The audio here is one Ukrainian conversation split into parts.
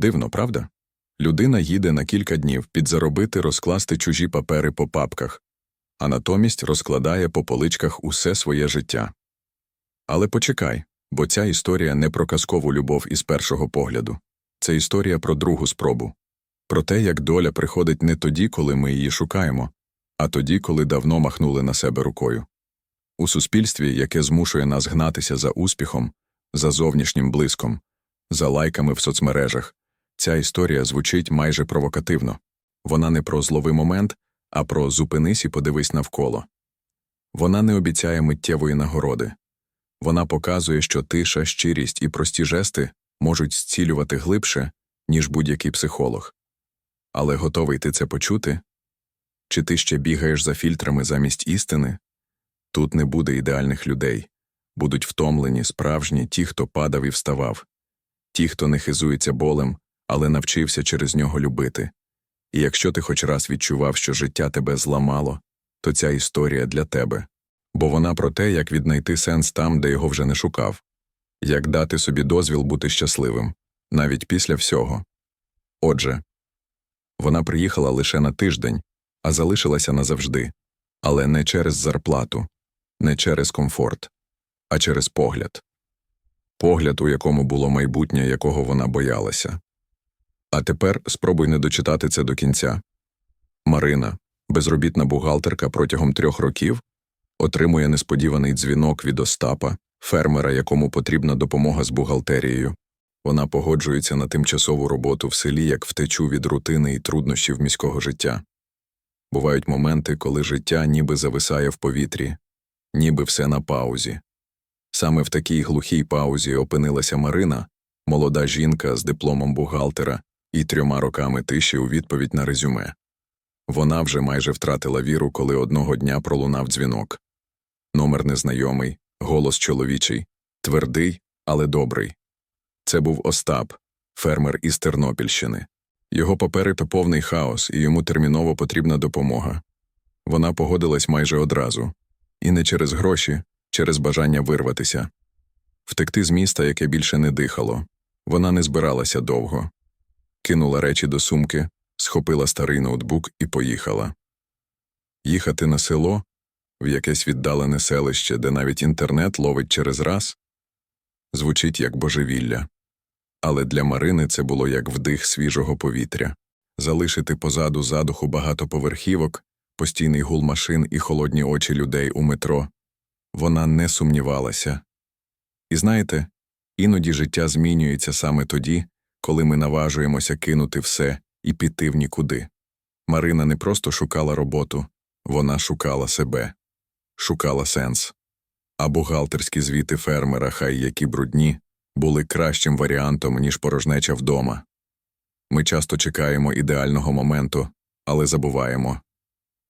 Дивно, правда? Людина їде на кілька днів підзаробити, розкласти чужі папери по папках, а натомість розкладає по поличках усе своє життя. Але почекай, бо ця історія не про казкову любов із першого погляду. Це історія про другу спробу, про те, як доля приходить не тоді, коли ми її шукаємо, а тоді, коли давно махнули на себе рукою. У суспільстві, яке змушує нас гнатися за успіхом, за зовнішнім блиском, за лайками в соцмережах, ця історія звучить майже провокативно. Вона не про зловий момент, а про зупинись і подивись навколо. Вона не обіцяє миттєвої нагороди. Вона показує, що тиша, щирість і прості жести можуть зцілювати глибше, ніж будь-який психолог. Але готовий ти це почути? Чи ти ще бігаєш за фільтрами замість істини? Тут не буде ідеальних людей, будуть втомлені, справжні ті, хто падав і вставав, ті, хто не хизується болем, але навчився через нього любити. І якщо ти хоч раз відчував, що життя тебе зламало, то ця історія для тебе, бо вона про те, як віднайти сенс там, де його вже не шукав, як дати собі дозвіл бути щасливим, навіть після всього. Отже, вона приїхала лише на тиждень, а залишилася назавжди, але не через зарплату, не через комфорт, а через погляд. Погляд, у якому було майбутнє, якого вона боялася. А тепер спробуй не дочитати це до кінця. Марина, безробітна бухгалтерка протягом трьох років, отримує несподіваний дзвінок від Остапа, фермера, якому потрібна допомога з бухгалтерією. Вона погоджується на тимчасову роботу в селі як втечу від рутини і труднощів міського життя. Бувають моменти, коли життя ніби зависає в повітрі, ніби все на паузі. Саме в такій глухій паузі опинилася Марина, молода жінка з дипломом бухгалтера і трьома роками тиші у відповідь на резюме. Вона вже майже втратила віру, коли одного дня пролунав дзвінок. Номер незнайомий, голос чоловічий, твердий, але добрий. Це був Остап, фермер із Тернопільщини. Його попереду повний хаос, і йому терміново потрібна допомога. Вона погодилась майже одразу. І не через гроші, через бажання вирватися. Втекти з міста, яке більше не дихало. Вона не збиралася довго. Кинула речі до сумки, схопила старий ноутбук і поїхала. Їхати на село, в якесь віддалене селище, де навіть інтернет ловить через раз, звучить як божевілля. Але для Марини це було як вдих свіжого повітря залишити позаду задуху багатоповерхівок, постійний гул машин і холодні очі людей у метро. Вона не сумнівалася. І знаєте, іноді життя змінюється саме тоді, коли ми наважуємося кинути все і піти в нікуди. Марина не просто шукала роботу, вона шукала себе, шукала сенс. А бухгалтерські звіти фермера, хай які брудні, були кращим варіантом, ніж порожнеча вдома. Ми часто чекаємо ідеального моменту, але забуваємо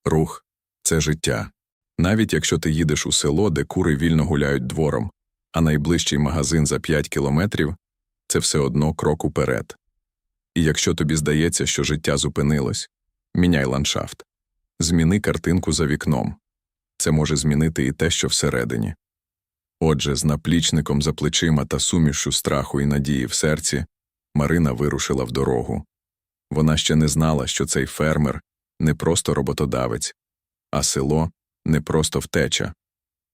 рух це життя. Навіть якщо ти їдеш у село, де кури вільно гуляють двором, а найближчий магазин за 5 кілометрів це все одно крок уперед. І якщо тобі здається, що життя зупинилось, міняй ландшафт, зміни картинку за вікном. Це може змінити і те, що всередині. Отже, з наплічником за плечима та сумішю страху і надії в серці Марина вирушила в дорогу. Вона ще не знала, що цей фермер не просто роботодавець, а село не просто втеча.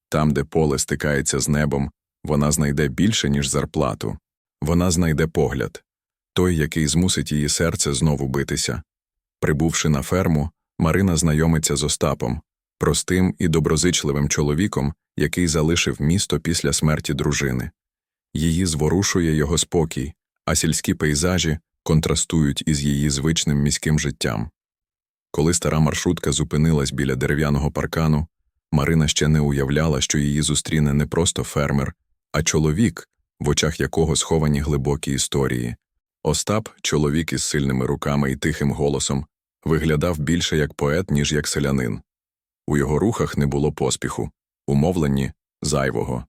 Там, де поле стикається з небом, вона знайде більше, ніж зарплату. Вона знайде погляд той, який змусить її серце знову битися. Прибувши на ферму, Марина знайомиться з Остапом, простим і доброзичливим чоловіком, який залишив місто після смерті дружини. Її зворушує його спокій, а сільські пейзажі контрастують із її звичним міським життям. Коли стара маршрутка зупинилась біля дерев'яного паркану, Марина ще не уявляла, що її зустріне не просто фермер, а чоловік, в очах якого сховані глибокі історії. Остап, чоловік із сильними руками і тихим голосом, виглядав більше як поет, ніж як селянин. У його рухах не було поспіху, умовлені зайвого.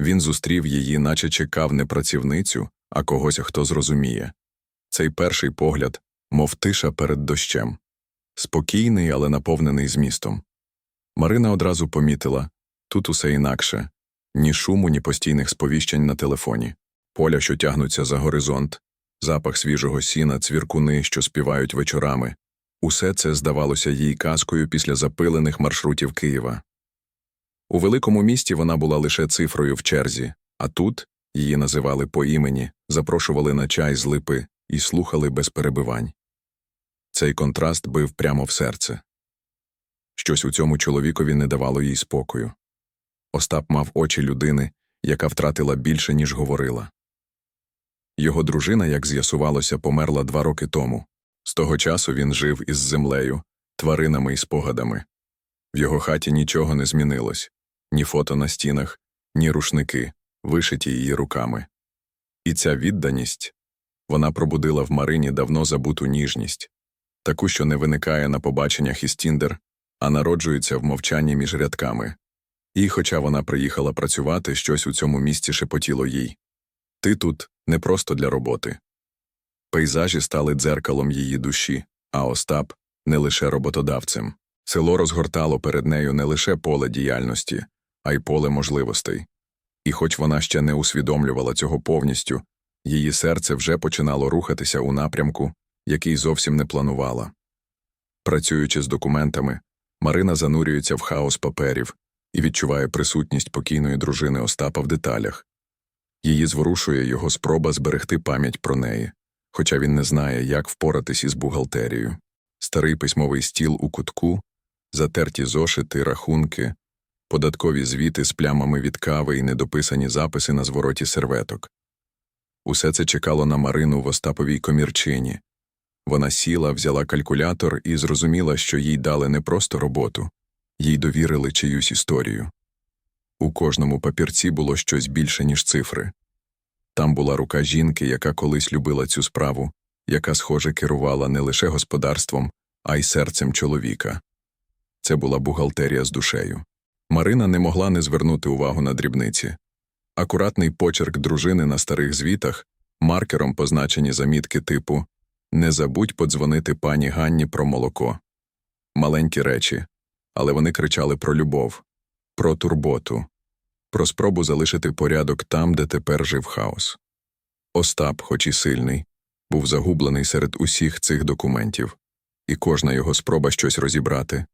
Він зустрів її, наче чекав не працівницю, а когось, хто зрозуміє. Цей перший погляд, мов тиша перед дощем, спокійний, але наповнений змістом. Марина одразу помітила тут усе інакше ні шуму, ні постійних сповіщень на телефоні, поля, що тягнуться за горизонт, запах свіжого сіна, цвіркуни, що співають вечорами. Усе це здавалося їй казкою після запилених маршрутів Києва. У великому місті вона була лише цифрою в черзі, а тут її називали по імені, запрошували на чай з липи і слухали без перебивань. Цей контраст бив прямо в серце. Щось у цьому чоловікові не давало їй спокою. Остап мав очі людини, яка втратила більше, ніж говорила. Його дружина, як з'ясувалося, померла два роки тому. З того часу він жив із землею, тваринами і спогадами. В його хаті нічого не змінилось ні фото на стінах, ні рушники, вишиті її руками. І ця відданість вона пробудила в Марині давно забуту ніжність, таку, що не виникає на побаченнях із Тіндер, а народжується в мовчанні між рядками. І, хоча вона приїхала працювати, щось у цьому місці шепотіло їй. Ти тут не просто для роботи. Пейзажі стали дзеркалом її душі, а Остап не лише роботодавцем. Село розгортало перед нею не лише поле діяльності, а й поле можливостей. І хоч вона ще не усвідомлювала цього повністю, її серце вже починало рухатися у напрямку, який зовсім не планувала. Працюючи з документами, Марина занурюється в хаос паперів і відчуває присутність покійної дружини Остапа в деталях. Її зворушує його спроба зберегти пам'ять про неї, хоча він не знає, як впоратись із бухгалтерією. Старий письмовий стіл у кутку, затерті зошити, рахунки, податкові звіти з плямами від кави і недописані записи на звороті серветок. Усе це чекало на Марину в Остаповій комірчині. Вона сіла, взяла калькулятор і зрозуміла, що їй дали не просто роботу, їй довірили чиюсь історію. У кожному папірці було щось більше, ніж цифри. Там була рука жінки, яка колись любила цю справу, яка, схоже, керувала не лише господарством, а й серцем чоловіка. Це була бухгалтерія з душею. Марина не могла не звернути увагу на дрібниці. Акуратний почерк дружини на старих звітах, маркером позначені замітки типу Не забудь подзвонити пані Ганні про молоко. Маленькі речі, але вони кричали про любов, про турботу, про спробу залишити порядок там, де тепер жив хаос. Остап, хоч і сильний, був загублений серед усіх цих документів, і кожна його спроба щось розібрати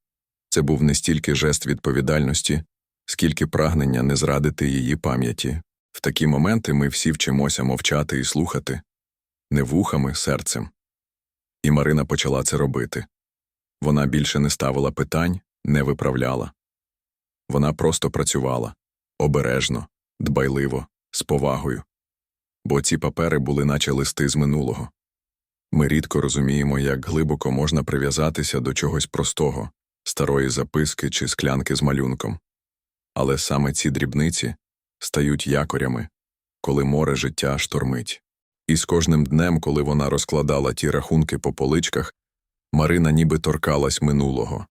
це був не стільки жест відповідальності, скільки прагнення не зрадити її пам'яті. В такі моменти ми всі вчимося мовчати і слухати, не вухами, серцем. І Марина почала це робити. Вона більше не ставила питань, не виправляла. Вона просто працювала обережно, дбайливо, з повагою. Бо ці папери були наче листи з минулого. Ми рідко розуміємо, як глибоко можна прив'язатися до чогось простого, старої записки чи склянки з малюнком. Але саме ці дрібниці стають якорями, коли море життя штормить. І з кожним днем, коли вона розкладала ті рахунки по поличках, Марина ніби торкалась минулого,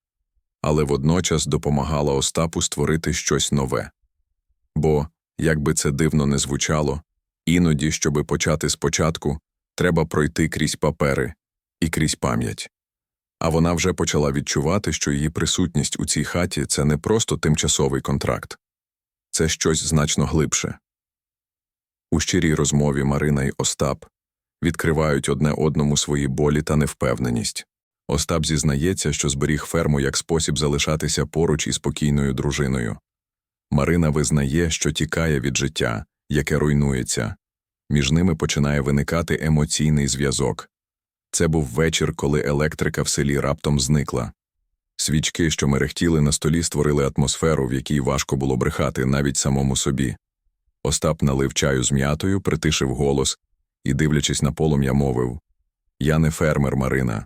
але водночас допомагала Остапу створити щось нове. Бо, як би це дивно не звучало, іноді, щоби почати спочатку, треба пройти крізь папери і крізь пам'ять. А вона вже почала відчувати, що її присутність у цій хаті це не просто тимчасовий контракт, це щось значно глибше. У щирій розмові Марина й Остап відкривають одне одному свої болі та невпевненість. Остап зізнається, що зберіг ферму як спосіб залишатися поруч із спокійною дружиною. Марина визнає, що тікає від життя, яке руйнується. Між ними починає виникати емоційний зв'язок. Це був вечір, коли електрика в селі раптом зникла. Свічки, що мерехтіли на столі, створили атмосферу, в якій важко було брехати навіть самому собі. Остап налив чаю з м'ятою, притишив голос і, дивлячись на полум'я, мовив Я не фермер, Марина.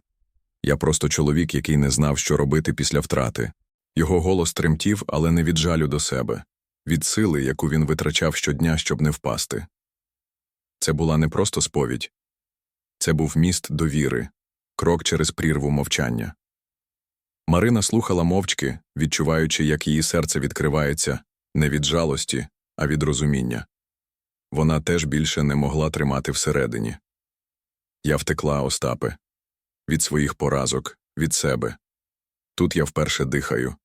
Я просто чоловік, який не знав, що робити після втрати. Його голос тремтів, але не від жалю до себе, від сили, яку він витрачав щодня, щоб не впасти. Це була не просто сповідь це був міст довіри, крок через прірву мовчання. Марина слухала мовчки, відчуваючи, як її серце відкривається не від жалості, а від розуміння. Вона теж більше не могла тримати всередині. Я втекла, Остапе, від своїх поразок, від себе. Тут я вперше дихаю.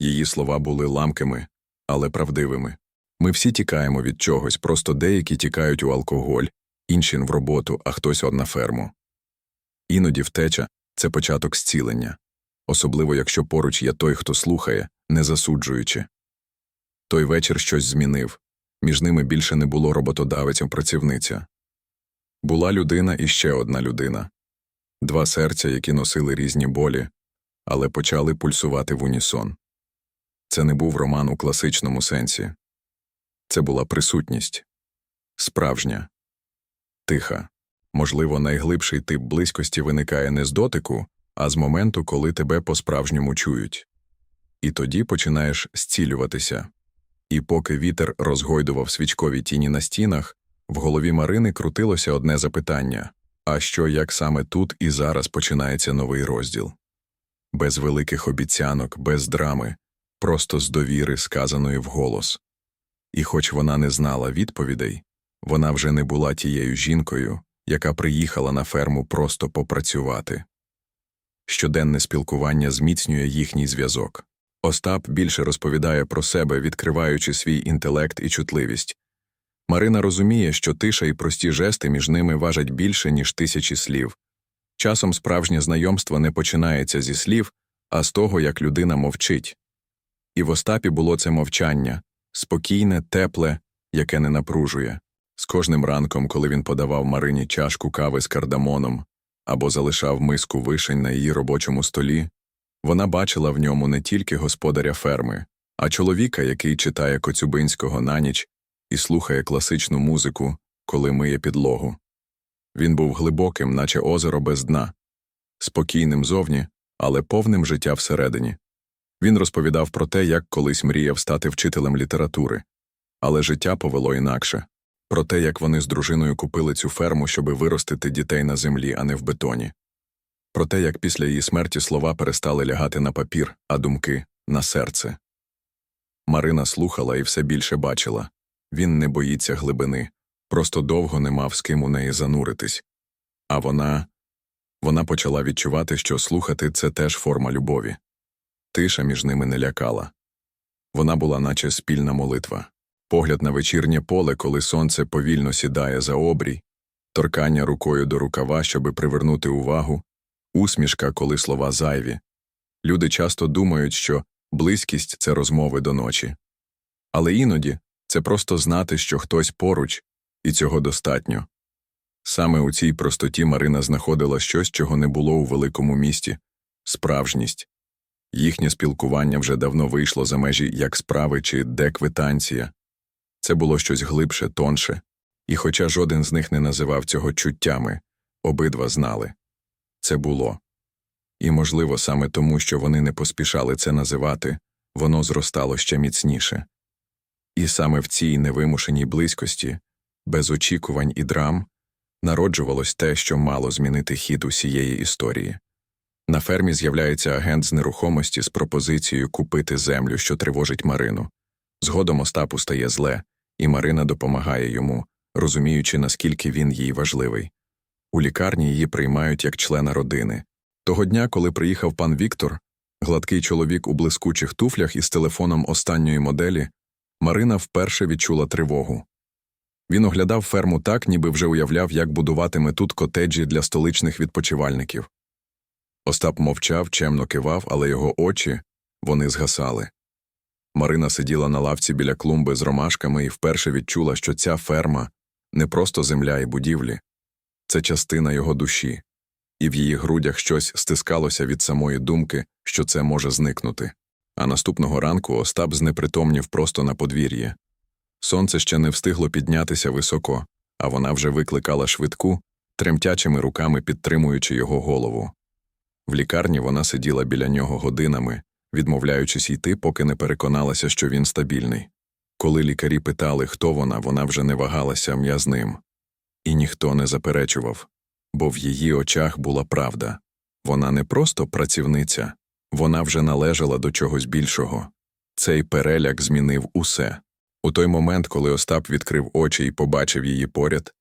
Її слова були ламкими, але правдивими. Ми всі тікаємо від чогось, просто деякі тікають у алкоголь, інші в роботу, а хтось од на ферму. Іноді втеча це початок зцілення, особливо якщо поруч є той, хто слухає, не засуджуючи. Той вечір щось змінив між ними більше не було роботодавиця працівниця. Була людина і ще одна людина два серця, які носили різні болі, але почали пульсувати в унісон. Це не був роман у класичному сенсі. Це була присутність справжня, тиха. Можливо, найглибший тип близькості виникає не з дотику, а з моменту, коли тебе по-справжньому чують. І тоді починаєш зцілюватися. І поки вітер розгойдував свічкові тіні на стінах, в голові Марини крутилося одне запитання а що як саме тут і зараз починається новий розділ? Без великих обіцянок, без драми, просто з довіри, сказаної вголос. І хоч вона не знала відповідей, вона вже не була тією жінкою, яка приїхала на ферму просто попрацювати. Щоденне спілкування зміцнює їхній зв'язок. Остап більше розповідає про себе, відкриваючи свій інтелект і чутливість. Марина розуміє, що тиша і прості жести між ними важать більше, ніж тисячі слів. Часом справжнє знайомство не починається зі слів, а з того, як людина мовчить. І в Остапі було це мовчання спокійне, тепле, яке не напружує. З кожним ранком, коли він подавав Марині чашку кави з кардамоном або залишав миску вишень на її робочому столі, вона бачила в ньому не тільки господаря ферми, а чоловіка, який читає Коцюбинського на ніч і слухає класичну музику, коли миє підлогу. Він був глибоким, наче озеро без дна, спокійним зовні, але повним життя всередині. Він розповідав про те, як колись мріяв стати вчителем літератури, але життя повело інакше про те, як вони з дружиною купили цю ферму, щоби виростити дітей на землі, а не в бетоні, про те, як після її смерті слова перестали лягати на папір, а думки на серце. Марина слухала і все більше бачила він не боїться глибини, просто довго не мав з ким у неї зануритись. А вона вона почала відчувати, що слухати це теж форма любові. Тиша між ними не лякала. Вона була, наче спільна молитва, погляд на вечірнє поле, коли сонце повільно сідає за обрій, торкання рукою до рукава, щоби привернути увагу, усмішка, коли слова зайві. Люди часто думають, що близькість це розмови до ночі. Але іноді це просто знати, що хтось поруч, і цього достатньо. Саме у цій простоті Марина знаходила щось, чого не було у великому місті справжність. Їхнє спілкування вже давно вийшло за межі як справи чи деквитанція. Це було щось глибше, тонше, і, хоча жоден з них не називав цього чуттями, обидва знали це було. І, можливо, саме тому, що вони не поспішали це називати, воно зростало ще міцніше. І саме в цій невимушеній близькості, без очікувань і драм, народжувалось те, що мало змінити хід усієї історії. На фермі з'являється агент з нерухомості з пропозицією купити землю, що тривожить Марину. Згодом Остапу стає зле, і Марина допомагає йому, розуміючи, наскільки він їй важливий. У лікарні її приймають як члена родини. Того дня, коли приїхав пан Віктор, гладкий чоловік у блискучих туфлях із телефоном останньої моделі, Марина вперше відчула тривогу. Він оглядав ферму так, ніби вже уявляв, як будуватиме тут котеджі для столичних відпочивальників. Остап мовчав, чемно кивав, але його очі вони згасали. Марина сиділа на лавці біля клумби з ромашками і вперше відчула, що ця ферма не просто земля і будівлі, це частина його душі, і в її грудях щось стискалося від самої думки, що це може зникнути. А наступного ранку Остап знепритомнів просто на подвір'ї. Сонце ще не встигло піднятися високо, а вона вже викликала швидку, тремтячими руками підтримуючи його голову. В лікарні вона сиділа біля нього годинами, відмовляючись йти, поки не переконалася, що він стабільний. Коли лікарі питали, хто вона, вона вже не вагалася м'язним. І ніхто не заперечував, бо в її очах була правда вона не просто працівниця, вона вже належала до чогось більшого. Цей переляк змінив усе. У той момент, коли Остап відкрив очі і побачив її поряд,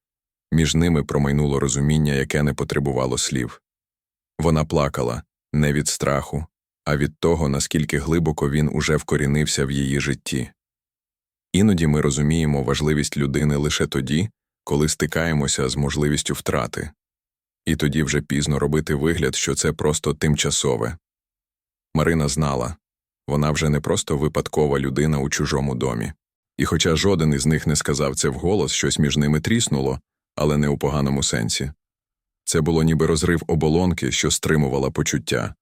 між ними промайнуло розуміння, яке не потребувало слів. Вона плакала не від страху, а від того, наскільки глибоко він уже вкорінився в її житті. Іноді ми розуміємо важливість людини лише тоді, коли стикаємося з можливістю втрати. І тоді вже пізно робити вигляд, що це просто тимчасове. Марина знала вона вже не просто випадкова людина у чужому домі. І хоча жоден із них не сказав це вголос, щось між ними тріснуло, але не у поганому сенсі. Це було ніби розрив оболонки, що стримувала почуття.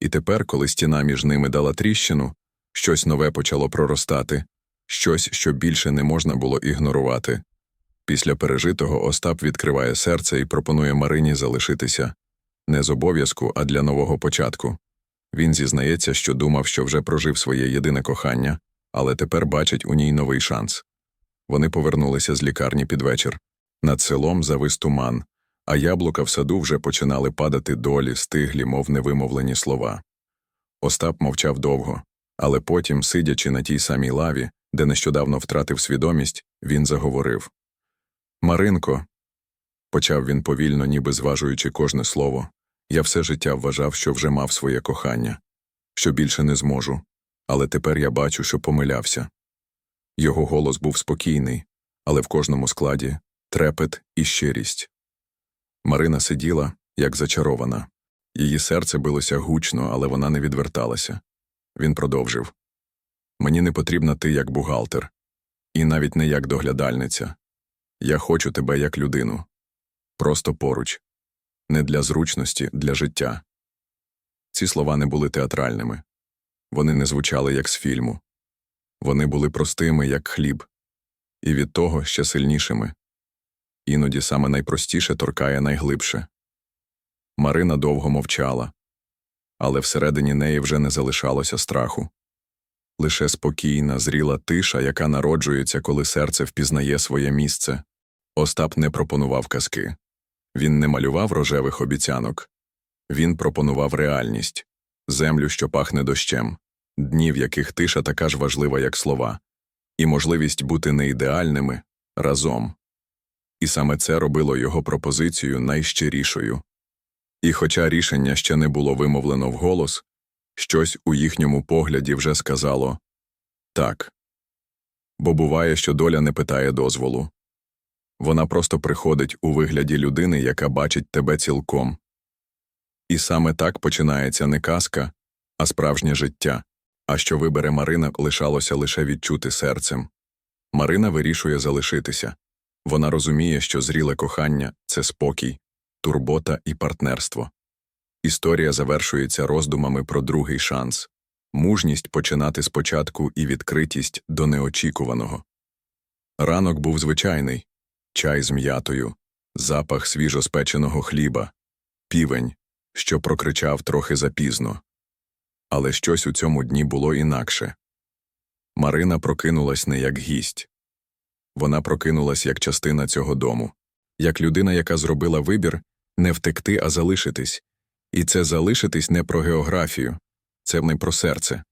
І тепер, коли стіна між ними дала тріщину, щось нове почало проростати, щось, що більше не можна було ігнорувати. Після пережитого Остап відкриває серце і пропонує Марині залишитися не з обов'язку, а для нового початку. Він зізнається, що думав, що вже прожив своє єдине кохання, але тепер бачить у ній новий шанс. Вони повернулися з лікарні під вечір. Над селом завис туман, а яблука в саду вже починали падати долі, стиглі, мов невимовлені слова. Остап мовчав довго, але потім, сидячи на тій самій лаві, де нещодавно втратив свідомість, він заговорив. Маринко, почав він повільно, ніби зважуючи кожне слово, я все життя вважав, що вже мав своє кохання, що більше не зможу, але тепер я бачу, що помилявся. Його голос був спокійний, але в кожному складі трепет і щирість. Марина сиділа, як зачарована. Її серце билося гучно, але вона не відверталася. Він продовжив Мені не потрібна ти як бухгалтер, і навіть не як доглядальниця. Я хочу тебе як людину. Просто поруч. Не для зручності, для життя. Ці слова не були театральними. Вони не звучали як з фільму. Вони були простими, як хліб, і від того ще сильнішими. Іноді саме найпростіше торкає найглибше. Марина довго мовчала, але всередині неї вже не залишалося страху. Лише спокійна, зріла тиша, яка народжується, коли серце впізнає своє місце. Остап не пропонував казки. Він не малював рожевих обіцянок. Він пропонував реальність землю, що пахне дощем, дні, в яких тиша така ж важлива, як слова, і можливість бути неідеальними разом. І саме це робило його пропозицію найщирішою. І хоча рішення ще не було вимовлено вголос, щось у їхньому погляді вже сказало так. Бо буває, що доля не питає дозволу. Вона просто приходить у вигляді людини, яка бачить тебе цілком. І саме так починається не казка, а справжнє життя. А що вибере Марина, лишалося лише відчути серцем. Марина вирішує залишитися. Вона розуміє, що зріле кохання це спокій, турбота і партнерство. Історія завершується роздумами про другий шанс мужність починати спочатку і відкритість до неочікуваного. Ранок був звичайний чай з м'ятою, запах свіжоспеченого хліба, півень, що прокричав трохи запізно. Але щось у цьому дні було інакше. Марина прокинулась не як гість. Вона прокинулась як частина цього дому, як людина, яка зробила вибір не втекти, а залишитись. І це залишитись не про географію, це не про серце.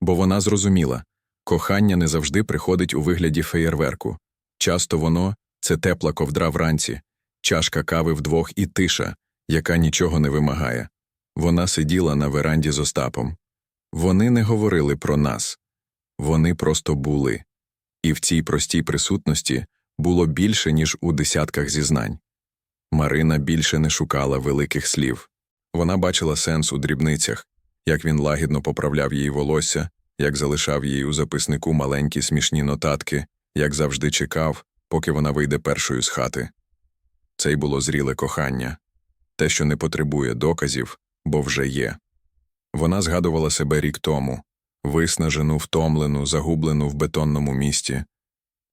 Бо вона зрозуміла кохання не завжди приходить у вигляді феєрверку. Часто воно це тепла ковдра вранці, чашка кави вдвох і тиша, яка нічого не вимагає. Вона сиділа на веранді з Остапом. Вони не говорили про нас, вони просто були. І в цій простій присутності було більше, ніж у десятках зізнань. Марина більше не шукала великих слів. Вона бачила сенс у дрібницях, як він лагідно поправляв її волосся, як залишав їй у записнику маленькі смішні нотатки, як завжди чекав, поки вона вийде першою з хати. Це й було зріле кохання, те, що не потребує доказів, бо вже є. Вона згадувала себе рік тому, виснажену, втомлену, загублену в бетонному місті,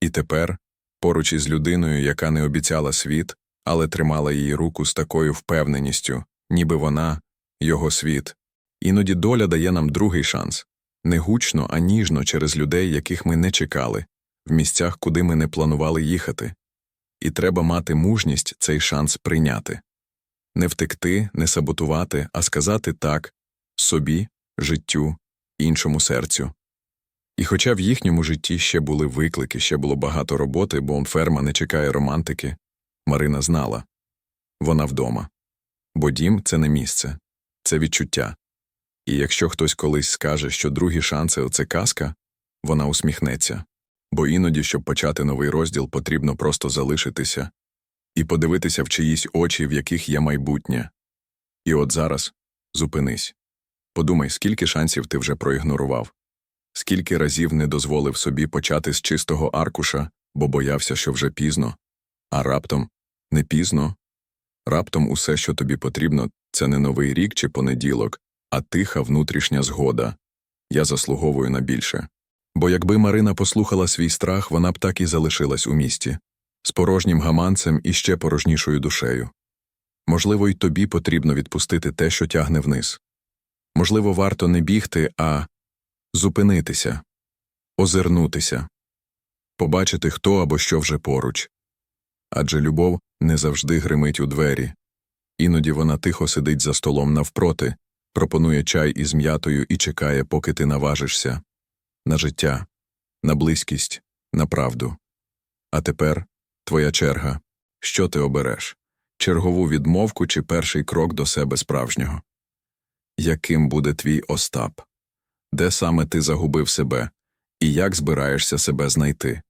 і тепер, поруч із людиною, яка не обіцяла світ, але тримала її руку з такою впевненістю, ніби вона його світ. Іноді доля дає нам другий шанс не гучно, а ніжно через людей, яких ми не чекали, в місцях, куди ми не планували їхати. І треба мати мужність цей шанс прийняти не втекти, не саботувати, а сказати так собі, життю, іншому серцю. І хоча в їхньому житті ще були виклики, ще було багато роботи, бо ферма не чекає романтики, Марина знала вона вдома. Бо дім це не місце, це відчуття. І якщо хтось колись скаже, що другі шанси це казка, вона усміхнеться, Бо іноді, щоб почати новий розділ, потрібно просто залишитися і подивитися в чиїсь очі, в яких є майбутнє. І от зараз зупинись. Подумай, скільки шансів ти вже проігнорував, скільки разів не дозволив собі почати з чистого аркуша, бо боявся, що вже пізно, а раптом не пізно. Раптом усе, що тобі потрібно, це не новий рік чи понеділок, а тиха внутрішня згода. Я заслуговую на більше. Бо якби Марина послухала свій страх, вона б так і залишилась у місті, з порожнім гаманцем і ще порожнішою душею. Можливо, й тобі потрібно відпустити те, що тягне вниз. Можливо, варто не бігти, а зупинитися, озирнутися, побачити, хто або що вже поруч. Адже любов не завжди гримить у двері. Іноді вона тихо сидить за столом навпроти, пропонує чай із м'ятою і чекає, поки ти наважишся на життя, на близькість, на правду. А тепер твоя черга. Що ти обереш? Чергову відмовку чи перший крок до себе справжнього? Яким буде твій Остап? Де саме ти загубив себе? І як збираєшся себе знайти?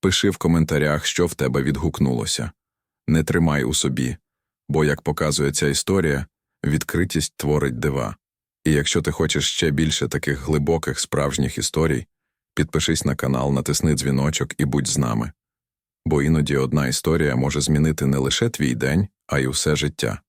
Пиши в коментарях, що в тебе відгукнулося. Не тримай у собі, бо, як показує ця історія, відкритість творить дива. І якщо ти хочеш ще більше таких глибоких справжніх історій, підпишись на канал, натисни дзвіночок і будь з нами. Бо іноді одна історія може змінити не лише твій день, а й усе життя.